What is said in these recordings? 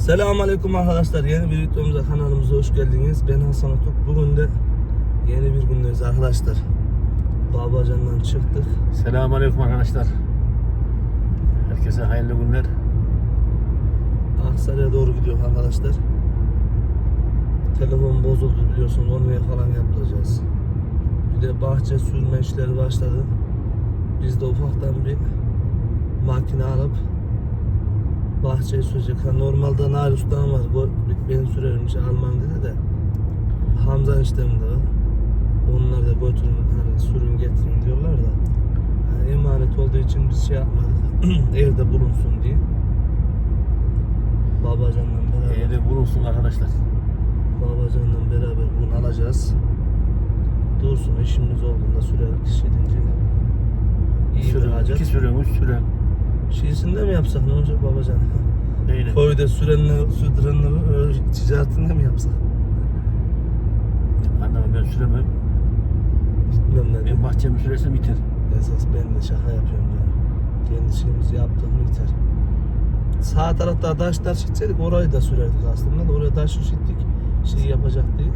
Selamünaleyküm arkadaşlar. Yeni bir videomuza kanalımıza hoş geldiniz. Ben Hasan Atuk. Bugün de yeni bir gündeyiz arkadaşlar. Babacan'dan çıktık. Selamünaleyküm arkadaşlar. Herkese hayırlı günler. Aksaray'a doğru gidiyor arkadaşlar. Telefon bozuldu biliyorsunuz. Onu falan yaptıracağız. Bir de bahçe sürme işleri başladı. Biz de ufaktan bir makine alıp bahçeyi sürecek. Ha, normalde Nail Usta'm var. Go- Ben sürerim işte Alman dedi de. Hamza işleminde var. Onlar da götürün hani sürün getirin diyorlar da. Yani emanet olduğu için biz şey yapmadık. Evde bulunsun diye. Babacan'la beraber. Evde bulunsun arkadaşlar. Babacan'la beraber bugün alacağız. Dursun işimiz olduğunda sürerek şirince. İyi bir Sürüm, iki sürüm, üç sürüm. Şiirsinde mi yapsak ne olacak babacan? Neyle? Köyde sürenler, sürdürenler öyle ticaretinde mi yapsak? Anlamam ben süremem. Gitmem ne Ben bahçemi süresem biter. Esas ben de şaka yapıyorum ya. Kendi şeyimizi yaptık mı biter. Sağ tarafta taşlar çitseydik orayı da sürerdik aslında da oraya taş çittik şey yapacak diye.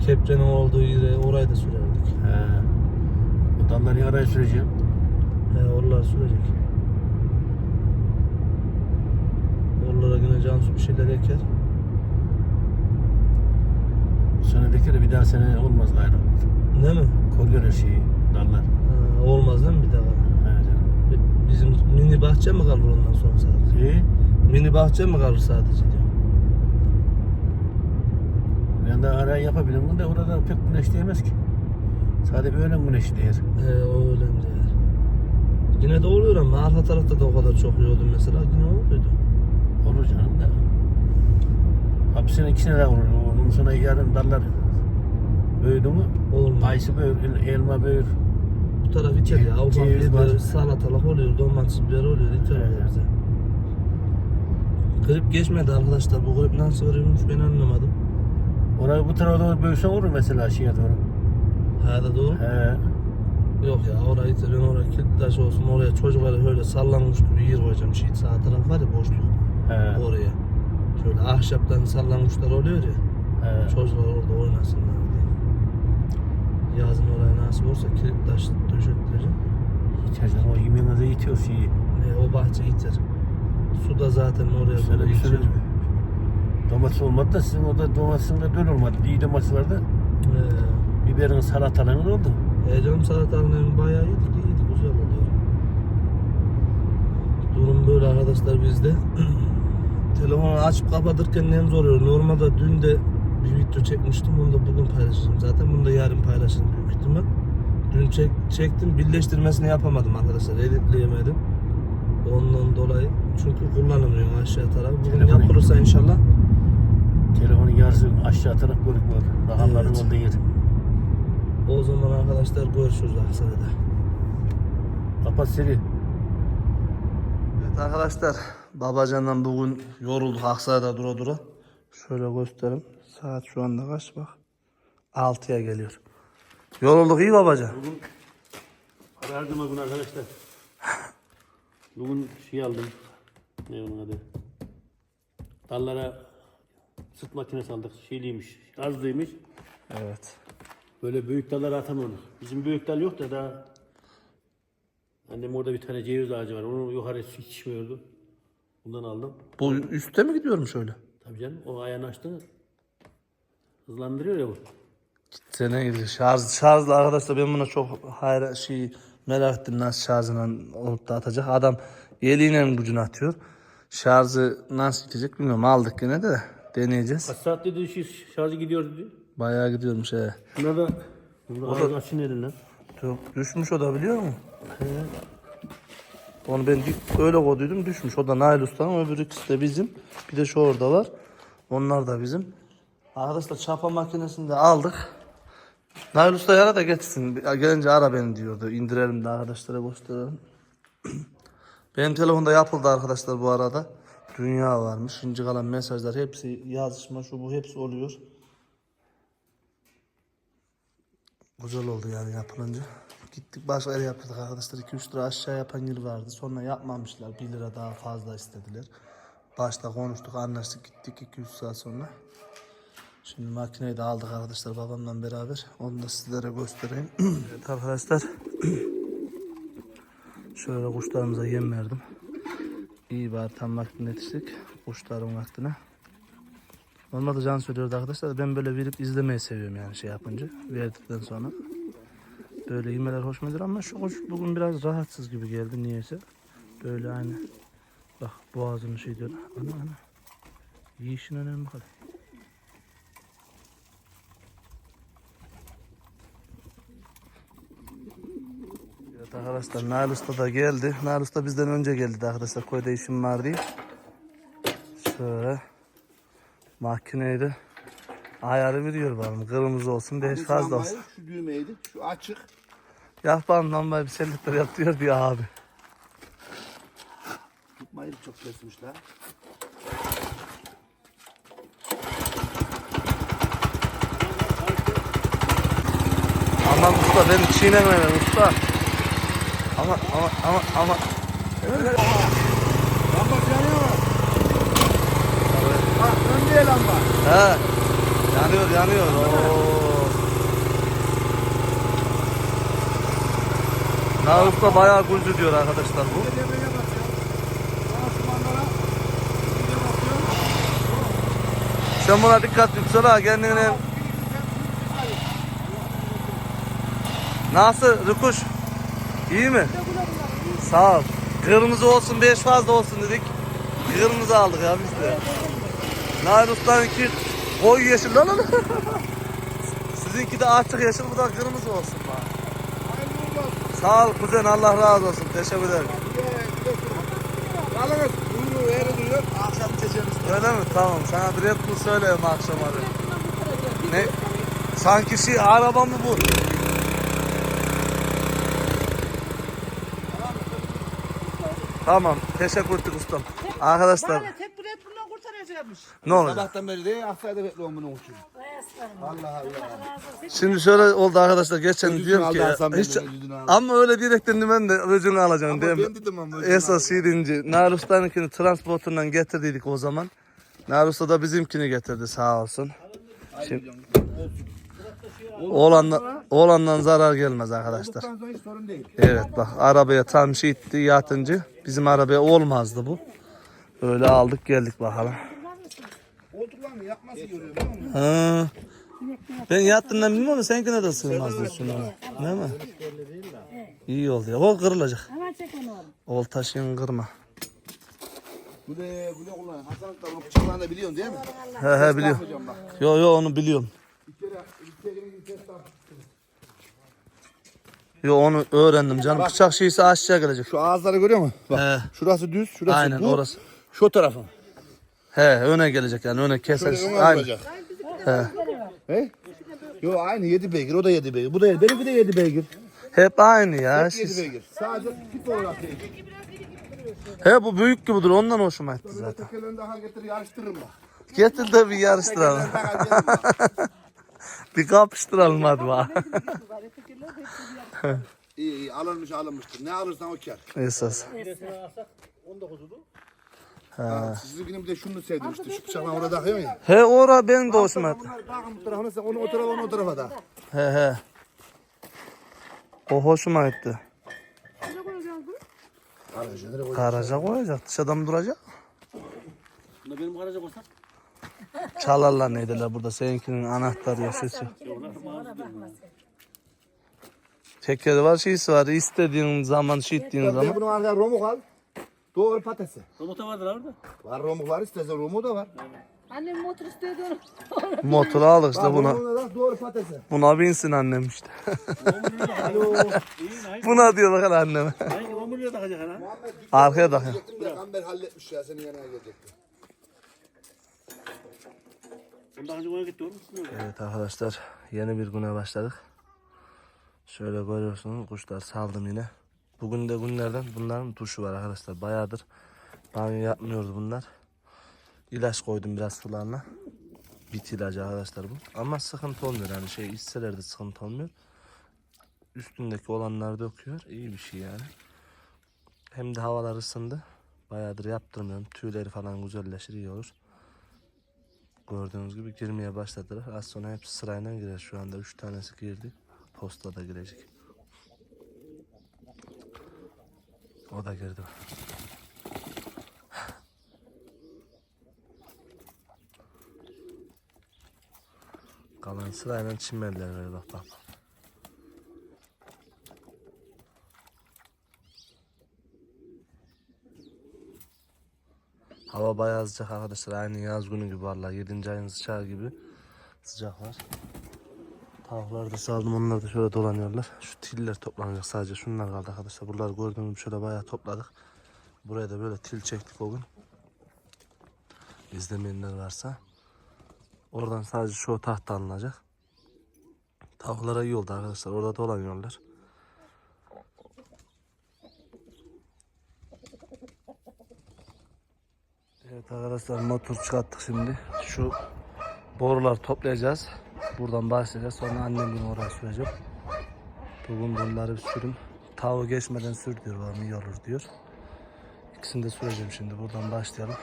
Kepçenin olduğu yere orayı da sürerdik. He. O dalları araya süreceğim. He oralar sürecek. Oralara yine Cansu bir şeyler eker. Senedeki de bir daha sene olmaz gayrı. Ne mi? Kolgöre şeyi, dallar. Ha, olmaz değil mi bir daha? Canım. Bi- Bizim mini bahçe mi kalır ondan sonra sadece? İyi. Mini bahçe mi kalır sadece diyor. Ben de araya yapabilirim de orada pek güneş değmez ki. Sadece bir öğlen güneşi değer. He o öyle diyor. Yine de oluyor ama arka tarafta da o kadar çok yiyordu mesela yine oluyordu. Olur canım da. Hapsine iki sene olur. Onun sonra yarın dallar büyüdü mü? Olmuyor. Ayısı büyür, elma büyür. Bu taraf iter ya. Ufak Ceviz var. salatalık oluyor, domates biber oluyor, Evet. oluyor bize. Grip geçmedi arkadaşlar. Bu grip nasıl veriyormuş ben anlamadım. Oraya bu tarafa doğru büyüsen olur mesela şeye doğru. Hayata doğru. He. Yok ya orayı. Ben oraya kilit taş olsun. Oraya çocukları öyle sallanmış gibi yer koyacağım. Şey, sağ taraf var ya boşluk. He. Oraya. Şöyle ahşaptan sallanmışlar oluyor ya. He. Çocuklar orada oynasınlar diye. Yazın oraya nasip olsa kilit taş döşettireceğim. İçeriden o yemeğine itiyor şeyi. E, o bahçe iter. Su da zaten oraya Şöyle böyle bir sürü iter. domates olmadı da sizin orada domatesin de döl olmadı. İyi domates vardı. Biberin salatalığın oldu. e canım salatalığını bayağı yedik, yedik güzel oluyor. Durum böyle arkadaşlar bizde. Telefonu açıp kapatırken nem zor oluyor. Normalde dün de bir video çekmiştim. Bunu da bugün paylaşacağım zaten. Bunu da yarın paylaşırım büyük ihtimal. Dün çek, çektim. Birleştirmesini yapamadım arkadaşlar. Editleyemedim. Ondan dolayı. Çünkü kullanamıyorum aşağı tarafı. Bugün Telefonu- yapılırsa inşallah. Telefonun yarısı aşağı taraf görükmüyor. Rakamların Evet. olduğu yer. O zaman arkadaşlar görüşürüz Aksaray'da. Kapat seri. Evet arkadaşlar Babacan'dan bugün yorulduk Aksaray'da dura dura. Şöyle göstereyim. Saat şu anda kaç bak. 6'ya geliyor. Yorulduk iyi babacan. Bugün karardım bugün arkadaşlar. Bugün şey aldım. Ne onun adı? Dallara sıt makinesi aldık. Şeyliymiş, azlıymış. Evet. Böyle büyük dallara atamıyoruz. Bizim büyük dal yok da daha Annem orada bir tane ceviz ağacı var. Onu yukarı hiç içmiyordu. Bundan aldım. Bu üstte mi gidiyorum şöyle? Tabii canım o ayağını açtın. Hızlandırıyor ya bu. Sene gidiyor. Şarj, şarjlı arkadaşlar ben buna çok hayra şey merak ettim nasıl şarjına olup da atacak. Adam eliyle gücünü atıyor. Şarjı nasıl gidecek bilmiyorum. Aldık yine de deneyeceğiz. Kaç saat dedi şu şarjı gidiyor dedi. Bayağı gidiyormuş he. Şuna da Bunda ağzı açın elin lan. Çok düşmüş o da biliyor musun? Onu ben öyle koyduydum düşmüş. O da Nail Usta'nın öbür ikisi de bizim. Bir de şu orada var. Onlar da bizim. Arkadaşlar çapa makinesini de aldık. Nail Usta ara da getirsin. Gelince ara beni diyordu. İndirelim de arkadaşlara gösterelim. Benim telefonda yapıldı arkadaşlar bu arada. Dünya varmış. Şimdi kalan mesajlar hepsi yazışma şu bu hepsi oluyor. Güzel oldu yani yapılınca. Gittik başka yere yaptırdık arkadaşlar. 2-3 lira aşağı yapan yer vardı. Sonra yapmamışlar. 1 lira daha fazla istediler. Başta konuştuk, anlaştık, gittik 2-3 saat sonra. Şimdi makineyi de aldık arkadaşlar babamla beraber. Onu da sizlere göstereyim. evet arkadaşlar. Şöyle kuşlarımıza yem verdim. İyi bari tam vaktinde yetiştik. Kuşların vaktine. Normalde can söylüyordu arkadaşlar. Ben böyle verip izlemeyi seviyorum yani şey yapınca. Verdikten sonra. Böyle yemeler hoşuma gidiyor ama şu kuş bugün biraz rahatsız gibi geldi niyeyse. Böyle aynı. Bak boğazını şey diyor. Ana ana. Yiyişin önemli kadar. Evet arkadaşlar Nail Usta da geldi. Nail Usta bizden önce geldi arkadaşlar. Koyda işim var diye. Şöyle. Makineyi ayarı veriyor bana. Kırmızı olsun, beş fazla olsun. Şu düğmeydi. Şu açık. Yap bana lambayı bir selektör yap diyor diyor abi. Tutmayı çok kesmişler. Aman usta beni çiğneme usta. Ama ama ama ama. Lamba yanıyor? Ha ön diye lamba. He. Yanıyor yanıyor. Oo. Nail Usta bayağı gülcü diyor arkadaşlar bu. Sen buna dikkat et ha kendine. Nasıl Rıkuş? İyi mi? Sağ ol. Kırmızı olsun beş fazla olsun dedik. Kırmızı aldık ya biz de. Nail Usta'nınki koyu yeşil lan lan. Sizinki de açık yeşil bu da kırmızı olsun bak. Hayırlı olsun. Sağ ol kuzen Allah razı olsun. Teşekkür ederim. Yalnız kuyruğu eğri duruyor. Akşam çekeriz. Öyle mi? Tamam. Sana bir Red Bull söyleyeyim akşam hadi. Ne? Sanki şey araba mı bu? Tamam. Teşekkür ettik ustam. Arkadaşlar Kurtaracakmış. ne olacak? Sabahtan beri de aksayda bekliyorum bunu uçuyor. Allah Allah. Şimdi şöyle oldu arkadaşlar. Geçen Ödülünü diyorum ki hiç, ödülünü ama öyle direkten ben de öcünü alacağım mi? ben dedim ama ödülünü Esas deyince Narus'taninkini transportundan getirdiydik o zaman. Narus'ta da bizimkini getirdi sağ olsun. Şimdi, oğlandan, oğlandan zarar gelmez arkadaşlar. Evet bak arabaya tam şey itti yatıncı. Bizim arabaya olmazdı bu. Öyle aldık geldik bakalım. Koltuklarını yapması görüyor biliyor musun? Ha. Ben yattığından bilmiyorum ama seninkine de sığmazdı şuna. Değil mi? İyi oldu ya. O kırılacak. Hemen çek onu oğlum. Ol taşıyın kırma. Bu da bu da kullan. Hasan bunu bıçaklarını da biliyorsun değil mi? He he biliyorum. Bak. Yo yo onu biliyorum. Bir kere bir kere bir test daha. Yo onu öğrendim canım. Bıçak şeysi aşağı gelecek. Şu ağızları görüyor musun? Bak. He. Şurası düz, şurası Aynen bu. orası. Şu tarafı. He öne gelecek yani öne keser. Şöyle öne Aynen. vuracak. He? Yo aynı 7 beygir, o da 7 beygir. Bu da 7, benimki de 7 beygir. Hep aynı ya. Hep 7 Siz- beygir. Sadece tip olarak değil. He bu büyük gibidir ondan hoşuma gitti zaten. Tekerlerini daha getir yarıştırırım bak. Getir de bir yarıştıralım. Tekerlerini daha getir. bir kapıştıralım hadi bak. İyi iyi alınmış alınmıştır. Ne alırsan o kar. Esas. Ha. Sizinkinin bir de şunu sevdim işte. Şu bıçakla orada takıyorsun ya. He ora benim de hoşuma. Bunlar takın bu tarafına sen onu o tarafa onu o tarafa da. He he. O hoşuma gitti. Aracı nereye Garaja koyacak. Dışarıda mı duracak? Bunda benim garaja koysak. Çalarlar neydiler burada. Seninkinin anahtarı ya sesi. Tekeri var şeysi var. İstediğin zaman şey ettiğin Ben zaman. bunun arkasına romuk al. Doğru patatesi. Robota vardır orada. Var romuk var istersen romuğu da var. Annem motor istiyordu onu. Motoru al işte Bak buna. romuğuna da doğru patatesi. Buna binsin annem işte. Alo. İyi hayır. Buna diyor bakın anneme. Hayır 10 milyon takacak ana. Muhammed Arkaya da. de Gamber halletmiş ya senin yanına gelecekti. Bundan önce ona gitti oğlum. Evet arkadaşlar yeni bir güne başladık. Şöyle görüyorsunuz kuşlar saldım yine. Bugün de günlerden bunların duşu var arkadaşlar. Bayağıdır banyo yapmıyordu bunlar. İlaç koydum biraz sularına. Bit ilacı arkadaşlar bu. Ama sıkıntı olmuyor yani şey içseler de sıkıntı olmuyor. Üstündeki olanlar döküyor. İyi bir şey yani. Hem de havalar ısındı. Bayağıdır yaptırmıyorum. Tüyleri falan güzelleşir iyi olur. Gördüğünüz gibi girmeye başladılar. Az sonra hepsi sırayla girer. Şu anda 3 tanesi girdi. Posta da girecek. O da girdi. Kalan sırayla çimenler var bak. Hava bayağı sıcak arkadaşlar. Aynı yaz günü gibi vallahi 7. ayın sıcağı gibi sıcak var. Tavukları da saldım onlar da şöyle dolanıyorlar. Şu tiller toplanacak sadece şunlar kaldı arkadaşlar. Buraları gördüğünüz gibi şöyle bayağı topladık. Buraya da böyle til çektik o gün. İzlemeyenler varsa. Oradan sadece şu tahta alınacak. Tavuklara iyi oldu arkadaşlar. Orada dolanıyorlar. Evet arkadaşlar motor çıkarttık şimdi. Şu boruları toplayacağız. Buradan başlayacağız. Sonra annem bunu oraya sürecek. Bugün bunları bir sürüm. Tavuğu geçmeden sür diyor. Var mı iyi olur diyor. İkisini de süreceğim şimdi. Buradan başlayalım.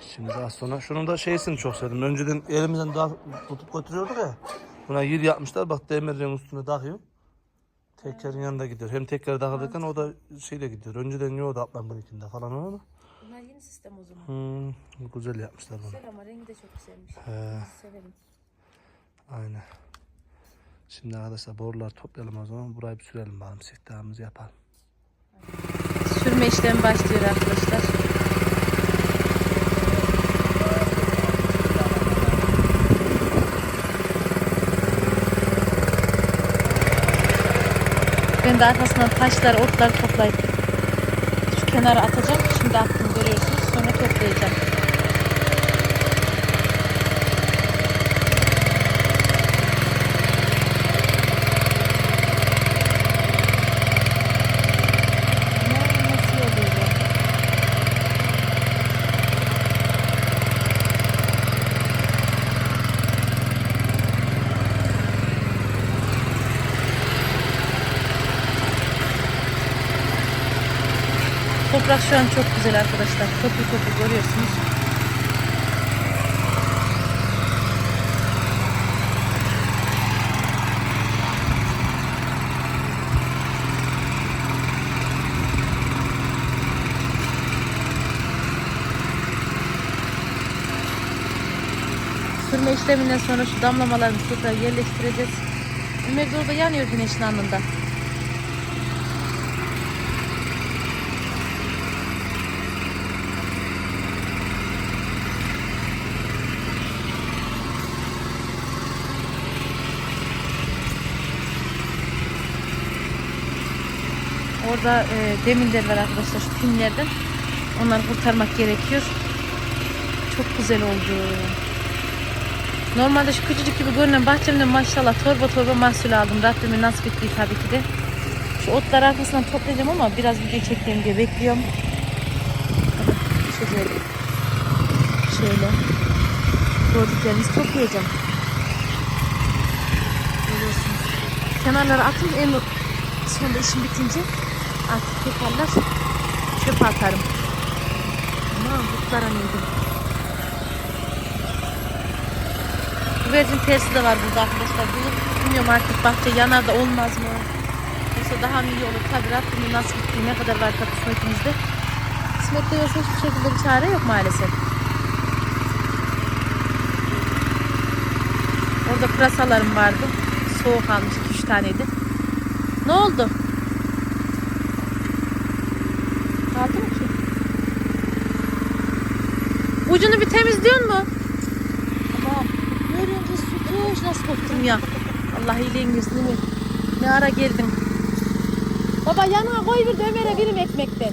Şimdi daha sonra şunun da şeysini çok sevdim. Önceden elimizden daha tutup götürüyorduk ya. Buna yer yapmışlar. Bak demirlerin üstüne takıyor. Tekerin yanında gidiyor. Hem teker takılırken o da şeyle gidiyor. Önceden yoğurdu ablam bununkinde falan ama. Bunlar yeni sistem o zaman. Hmm, güzel yapmışlar bunu. Güzel ama rengi de çok güzelmiş. He, Severim. Aynen. Şimdi arkadaşlar borular toplayalım o zaman. Burayı bir sürelim bakalım. Siftahımızı yapalım. Sürme işlemi başlıyor arkadaşlar. Ben de arkasından taşlar, otlar toplayıp şu kenara atacağım. Şimdi attım görüyorsunuz. Sonra toplayacağım. Ne- Nasıl oluyor bu? Toprak şu an çok güzel arkadaşlar. Topu topu görüyorsunuz. Sürme işleminden sonra şu damlamalarını tekrar yerleştireceğiz. De orada yanıyor güneşin alnında. Orada e, demirler var arkadaşlar şu pinlerden. Onları kurtarmak gerekiyor. Çok güzel oldu. Normalde şu küçücük gibi görünen bahçemde maşallah torba torba mahsul aldım. Rabbimin nasip ettiği tabii ki de. Şu otlar arkasından toplayacağım ama biraz video çekeyim diye bekliyorum. Şöyle. Şöyle. Gördüklerinizi toplayacağım. Görüyorsunuz. Kenarlara atın en sonunda işim bitince artık toparlar çöpe atarım. Aman kurtlara neydi? Güvercin tersi de var burada arkadaşlar. Bunu bilmiyorum artık bahçe yanar da olmaz mı? Yoksa daha mı iyi olur? Tabii Rabbimin nasip ettiği ne kadar var kısmetimizde. Kısmette yoksa hiçbir şekilde bir çare yok maalesef. Orada pırasalarım vardı. Soğuk almış 2-3 taneydi. Ne oldu? Kaldı mı ki? Ucunu bir temizliyor mu? Ama görünce sütüş nasıl korktum ya. Allah iyiliğin versin Ömer. Ne ara geldin? Baba yanına koy bir de Ömer'e birim ekmekten.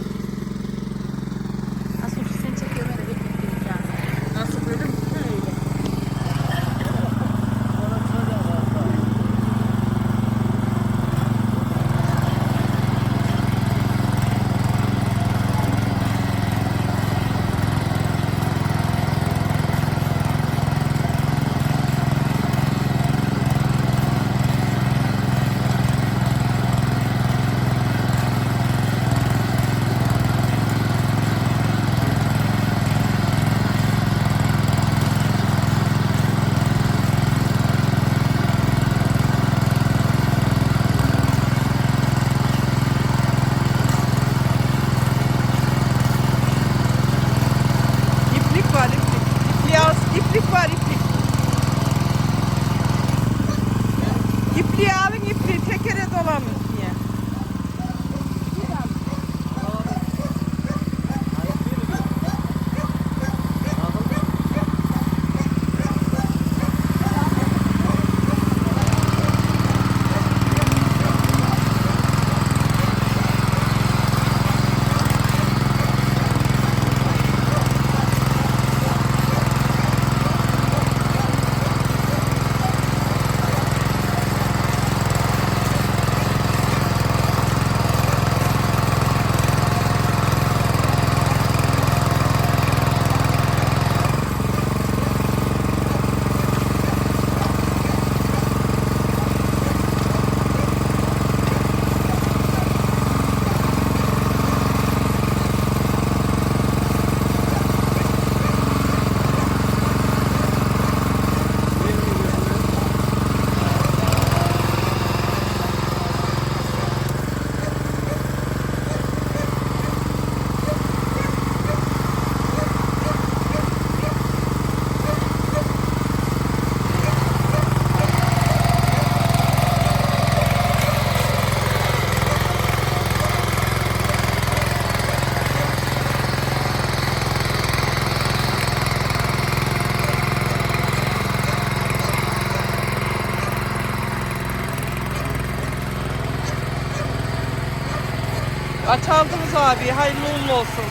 Kaç aldınız abi? Hayırlı uğurlu olsun.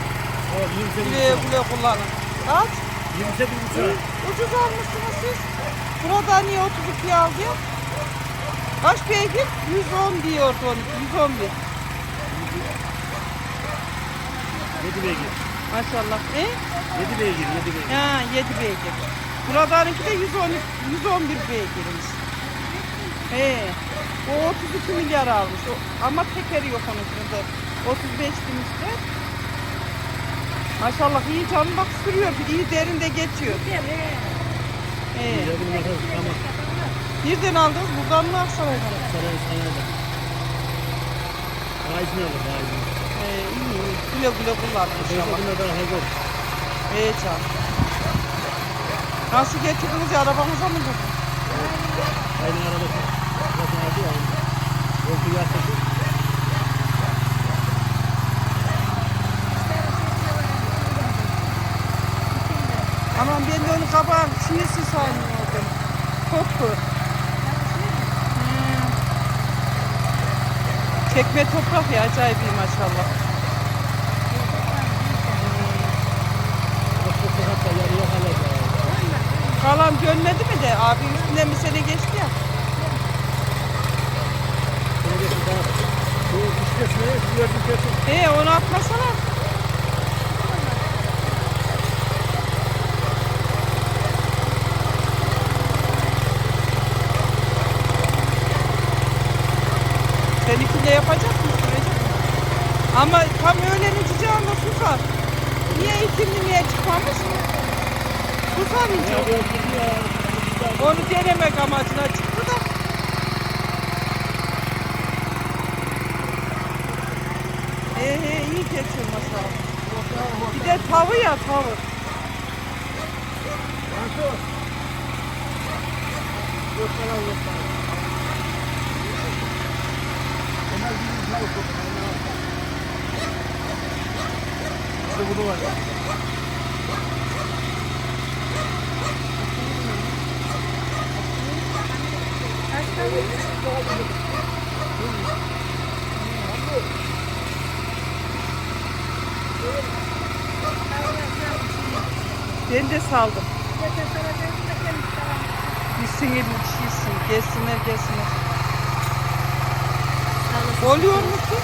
O 28 Güle güle kullanın. Kaç? 28 buçuk. Ucuz almışsınız siz. Burada niye 32 aldı? Kaç beygir? 110 diyordu onu. 111. 7 beygir. Maşallah. E? 7 beygir, 7 beygir. Ha 7 beygir. Buradanınki de 110, 111 beygirmiş. He. O 32 milyar almış. O, ama tekeri yok onun şimdi. 35 demişti. Maşallah iyi canım bak sürüyor. İyi derinde geçiyor. Tamam. Nereden aldınız? Buradan mı Aksaray'dan? Sana da. Faizini alır, faizini. He, iyi iyi. Güle güle kullanın inşallah. Bunda da hazır. He can. Nasıl getirdiniz ya? Arabanıza mı girdiniz? Aynı arabası. Zaten aldı ya. Yolcu yaklaşık. Aman ben de onu kabağın çiğsi sanıyordum. Koku. Hmm. Çekme toprak ya acayip iyi maşallah. Ya. Kalan dönmedi mi de abi üstünden bir sene geçti ya. Kesin. He onu atmasana. Seninkiyle yapacak mısın? Recep? Ama tam öğlenin sıcağında susar. Niye ikindi niye çıkmamış? Susar hiç. Ya. Onu denemek amacına çıktı da. He iyi geçiyor maşallah. Bir de tavı ya tavı. İşte bunu var ya. Ben de saldım. Gitsin elin çiğsin. Gelsinler gelsinler. Oluyor mu ki?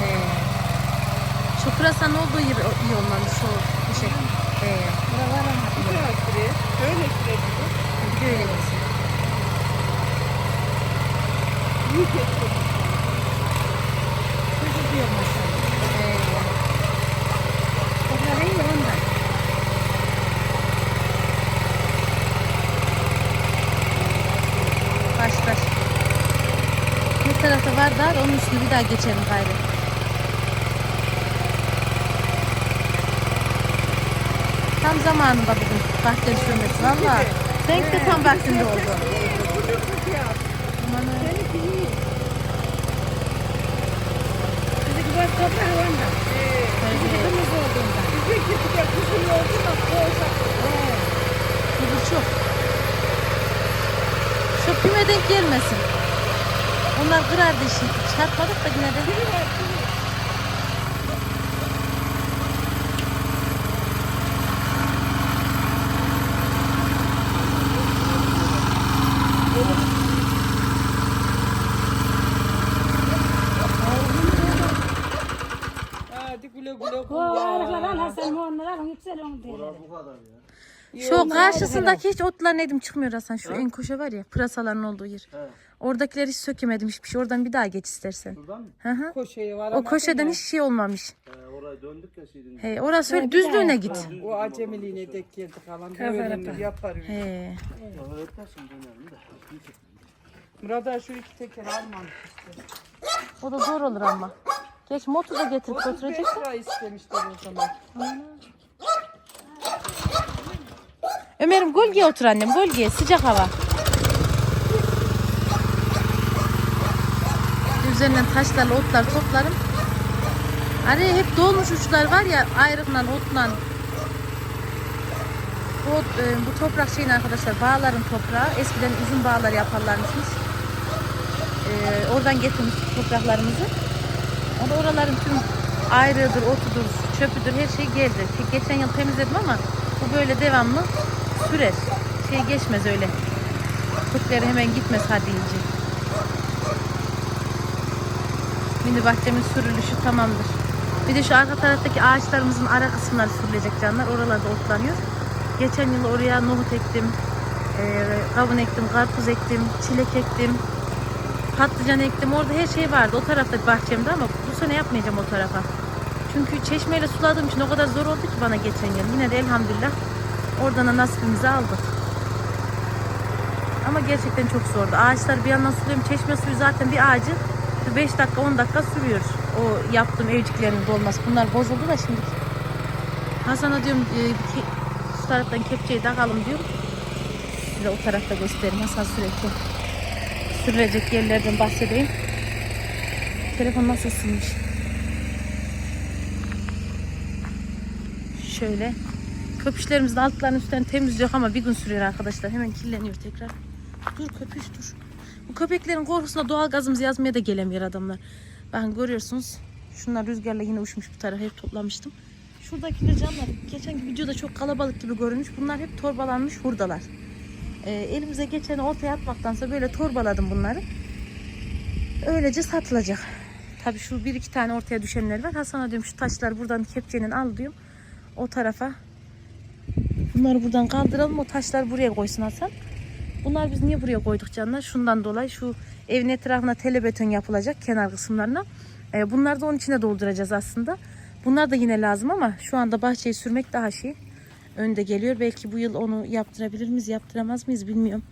He. Şu pırasanın olduğu yer o- iyi olmalı şu bu şey. He. Güzel süre. Böyle süre gibi. Bir de öyle gitsin. İyi geçiyor. He. Baş baş. Bir tarafta var üstüne bir daha geçelim gayrı. Tam zamanında bugün bahçeli sürmesi valla. Denk de tam vaktinde oldu. Aman ha. Bu çok. Şu pime denk gelmesin. Onlar kırardı işi. Çarpmadık da yine de. Şu karşısındaki hiç otlar nedim çıkmıyor Hasan. Şu en koşa var ya pırasaların olduğu yer. Oradakileri hiç sökemedim hiçbir şey. Oradan bir daha geç istersen. Buradan mı? Hı hı. Koşeyi var O ama koşeden hiç şey olmamış. Ee, oraya döndük ya şeyden. He, orası öyle düzlüğüne git. o acemiliğine dek geldi kalan. Böyle yapar. öyle. He. Öğretmensin dönelim de. Murat şu iki teker almamış işte. O da zor olur ama. Geç motoru da getirip 35 götüreceksin. lira istemişler o zaman. Ömer'im gölgeye otur annem gölgeye sıcak hava. Üzerinden taşlarla otlar toplarım. Hani hep dolmuş uçlar var ya ayrıkla otla. Bu, e, bu toprak şeyin arkadaşlar bağların toprağı. Eskiden üzüm bağları yaparlarmışmış. Ee, oradan getirmiştik topraklarımızı. Ama oraların tüm ayrıdır, otudur, çöpüdür her şey geldi. Geçen yıl temizledim ama bu böyle devamlı sürer. Şey geçmez öyle. Kökleri hemen gitmez hadi iyice. Mini bahçemin sürülüşü tamamdır. Bir de şu arka taraftaki ağaçlarımızın ara kısımları sürülecek canlar. Oralarda otlanıyor. Geçen yıl oraya nohut ektim. eee, kavun ektim, karpuz ektim, çilek ektim. Patlıcan ektim. Orada her şey vardı. O tarafta bahçemde ama bu sene yapmayacağım o tarafa. Çünkü çeşmeyle suladığım için o kadar zor oldu ki bana geçen yıl. Yine de elhamdülillah oradan da nasibimizi aldık. Ama gerçekten çok zordu. Ağaçlar bir yandan suluyorum. Çeşme suyu zaten bir ağacı 5 dakika 10 dakika sürüyor. O yaptığım evciklerin dolması. Bunlar bozuldu da şimdi. Hasan'a diyorum e, bir ke- şu taraftan kepçeyi takalım diyorum. Size o tarafta göstereyim. Hasan sürekli sürülecek yerlerden bahsedeyim. Telefon nasıl ısınmış? Şöyle. Köpüşlerimizin altlarını üstten temizliyor ama bir gün sürüyor arkadaşlar. Hemen kirleniyor tekrar. Dur köpüş dur. Bu köpeklerin korkusuna doğal gazımızı yazmaya da gelemiyor adamlar. Bakın görüyorsunuz. Şunlar rüzgarla yine uçmuş bu tarafa hep toplamıştım. Şuradakiler canlar geçen videoda çok kalabalık gibi görünmüş. Bunlar hep torbalanmış hurdalar. Ee, elimize geçeni ortaya atmaktansa böyle torbaladım bunları. Öylece satılacak. Tabii şu bir iki tane ortaya düşenler var. Hasan'a diyorum şu taşlar buradan kepçenin al diyorum. O tarafa. Bunları buradan kaldıralım. O taşlar buraya koysun Hasan. Bunlar biz niye buraya koyduk canlar? Şundan dolayı şu evin etrafına telebeton yapılacak kenar kısımlarına. Ee, bunları da onun içine dolduracağız aslında. Bunlar da yine lazım ama şu anda bahçeyi sürmek daha şey. Önde geliyor. Belki bu yıl onu yaptırabilir miyiz, yaptıramaz mıyız bilmiyorum.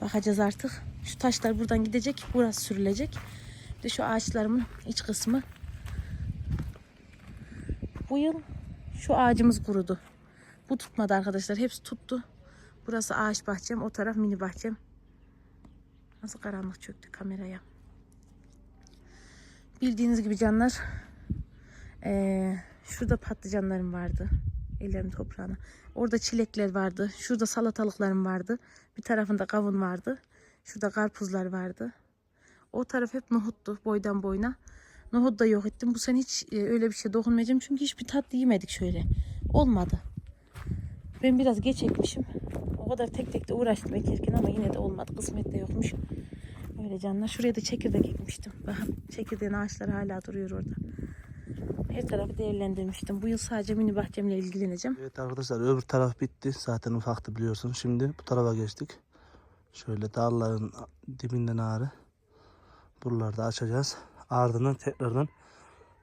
Bakacağız artık. Şu taşlar buradan gidecek. Burası sürülecek. Bir de şu ağaçlarımın iç kısmı. Bu yıl şu ağacımız kurudu. Bu tutmadı arkadaşlar. Hepsi tuttu. Burası ağaç bahçem. O taraf mini bahçem. Nasıl karanlık çöktü kameraya. Bildiğiniz gibi canlar. eee, şurada patlıcanlarım vardı. Ellerim toprağına. Orada çilekler vardı. Şurada salatalıklarım vardı. Bir tarafında kavun vardı. Şurada karpuzlar vardı. O taraf hep nohuttu boydan boyuna. Nohut da yok ettim. Bu sene hiç e, öyle bir şey dokunmayacağım. Çünkü hiçbir tatlı yemedik şöyle. Olmadı. Ben biraz geç ekmişim. O kadar tek tek de uğraştım ekerken ama yine de olmadı. Kısmet de yokmuş. Öyle canlar. Şuraya da çekirdek ekmiştim. Bakın çekirdeğin ağaçları hala duruyor orada. Her tarafı değerlendirmiştim. Bu yıl sadece mini bahçemle ilgileneceğim. Evet arkadaşlar öbür taraf bitti. Zaten ufaktı biliyorsun. Şimdi bu tarafa geçtik. Şöyle dalların dibinden ağrı. Buralarda açacağız. Ardından tekrardan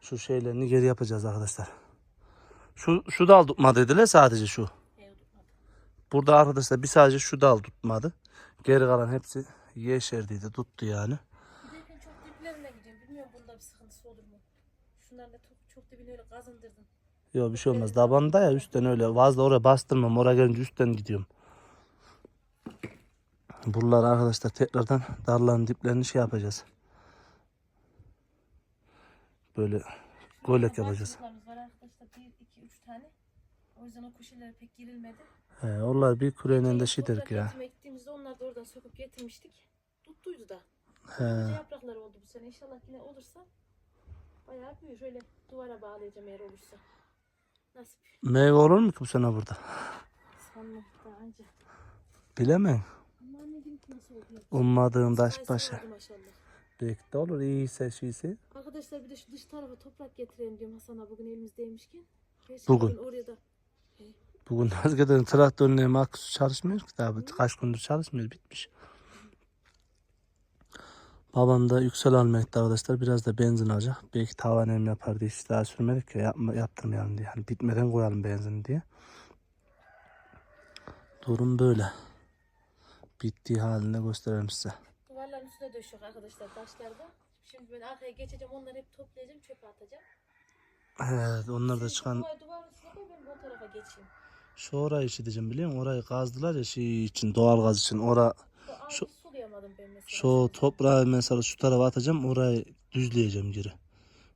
şu şeylerini geri yapacağız arkadaşlar. Şu, şu dal tutmadı dediler sadece şu. Burada arkadaşlar bir sadece şu dal tutmadı. Geri kalan hepsi yeşerdiydi tuttu yani. Giderken çok diplerine gidiyorum. Bilmiyorum bunda bir sıkıntısı olur mu? Şunlarla çok, çok dibine öyle kazındırdım. Yok bir şey olmaz. Tabanda ya üstten öyle. Fazla oraya bastırmam. Oraya gelince üstten gidiyorum. Buralar arkadaşlar tekrardan darların diplerini şey yapacağız. Böyle golek yapacağız. Bahçılarımız var arkadaşlar. Bir, iki, üç tane. O yüzden o köşelere pek girilmedi. He, onlar bir küreğinin de şey Toprak dedik ya. ekime gittiğimizde onlar da oradan söküp getirmiştik. Tuttuydu da. He. Önce yaprakları oldu bu sene. İnşallah yine olursa bayağı büyür. Şöyle duvara bağlayacağım eğer olursa. Nasip. Meyve olur mu ki bu sene burada? Sanmam daha önce. Bilemem. Ama anneciğim nasıl oluyor? Ummadığım taş başa. Belki de olur iyiyse şeyse. Arkadaşlar bir de şu dış tarafa toprak getirelim diyorum Hasan'a bugün elimizdeymişken. Gerçi Bugün. Oraya da Bugün hakikaten traktörün maksu çalışmıyor ki daha bu kaç gündür çalışmıyor bitmiş. Babam da yüksel almakta arkadaşlar biraz da benzin alacak. Belki tavan em yapar diye hiç daha sürmedik ya yapma, yaptırmayalım diye. Hani bitmeden koyalım benzin diye. Durum böyle. Bittiği halinde gösterelim size. duvarların üstüne döşüyor arkadaşlar taşlarda. Şimdi ben arkaya geçeceğim onları hep toplayacağım çöpe atacağım. Evet onlar da çıkan Duvar, duvarın üstüne ben bu tarafa geçeyim. Şu orayı işiteceğim biliyor musun? Orayı kazdılar ya şey için doğal gaz için. Ora Şu-. Şu toprağı mesela şu tarafa atacağım orayı düzleyeceğim geri.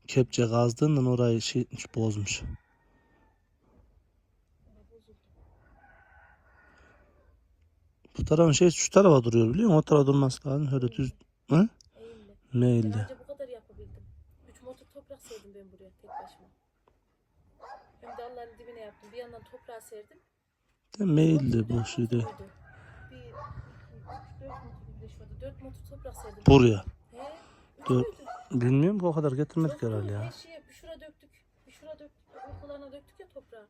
Kepçe kazdığından orayı şey etmiş, bozmuş. Bu tarafın şey şu tarafa duruyor biliyor musun? O tarafa durması lazım. Öyle düz. Hı? Eğilme. Meyilli. Anca bu kadar yapabildim. Üç motor toprak serdim ben buraya tek başıma. Hem de Allah'ın dibine yaptım. Bir yandan toprağı serdim. Meyilli bu şeyde. Bir, iki, üç, dört motor birleşmedi. Dört motor toprak serdim. Buraya. He? Dur. Bilmiyorum ki o kadar getirmedik Yok, herhalde ya. Şeye bir şura döktük. Bir şura döktük. Ortalarına döktük ya toprağı.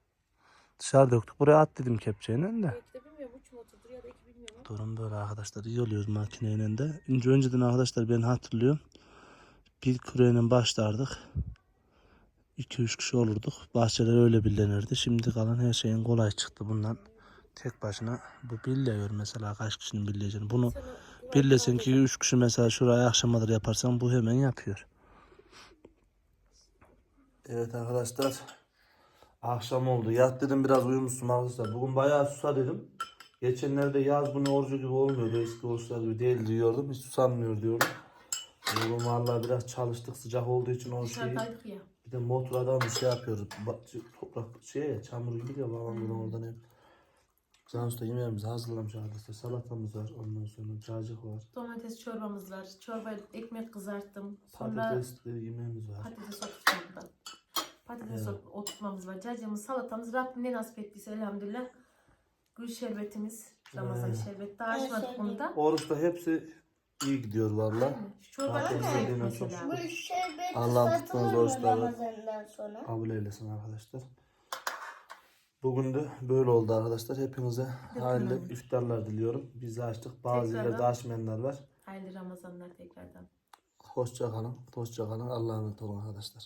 Dışarı döktük. Buraya at dedim kepçeyle de. Belki de bilmiyorum. Üç motordur ya da iki bilmiyorum. Durum böyle arkadaşlar. İyi oluyoruz makineyle de. Önce önceden arkadaşlar ben hatırlıyorum. Bir küreyle başlardık. 2-3 kişi olurduk. Bahçeler öyle billenirdi. Şimdi kalan her şeyin kolay çıktı bundan. Tek başına bu billeyor mesela kaç kişinin billeyeceğini. Bunu arada- ki 3 kişi mesela şuraya akşamadır yaparsan bu hemen yapıyor. Evet arkadaşlar. Akşam oldu. Yat dedim biraz uyumuşsun arkadaşlar. Bugün bayağı susadım. Geçenlerde yaz bunu orucu gibi olmuyordu. Eski oruçlar gibi değil diyordum. Hiç susammıyor diyordum. Bugün vallahi biraz çalıştık sıcak olduğu için o şeyi. Bir de motor adam bir şey yapıyoruz. Ba- toprak şey çamur gibi ya babam hmm. oradan hep. Cansu'da yemeğimizi hazırlamış arkadaşlar. Salatamız var. Ondan sonra cacık var. Domates çorbamız var. Çorba ekmek kızarttım. Sonra Patatesli yemeğimiz var. patates oturtmamız var. Patates Evet. oturtmamız var. Cacığımız, salatamız. Rabbim ne nasip ettiyse elhamdülillah. Gül şerbetimiz. Ramazan Evet. şerbeti. Daha açmadık bunu da. Oruçta hepsi iyi gidiyor valla. Şu çorba Zaten çok zevk sevdiğimden çok mesela. Bu oruçları. Ramazan'dan sonra? Kabul eylesin arkadaşlar. Bugün de böyle oldu arkadaşlar. Hepinize hayırlı iftarlar diliyorum. Biz de açtık. Bazı Tekrardan. yerlerde açmayanlar var. Hayırlı Ramazanlar tekrardan. Hoşça kalın. Hoşça kalın. Allah'a emanet olun arkadaşlar.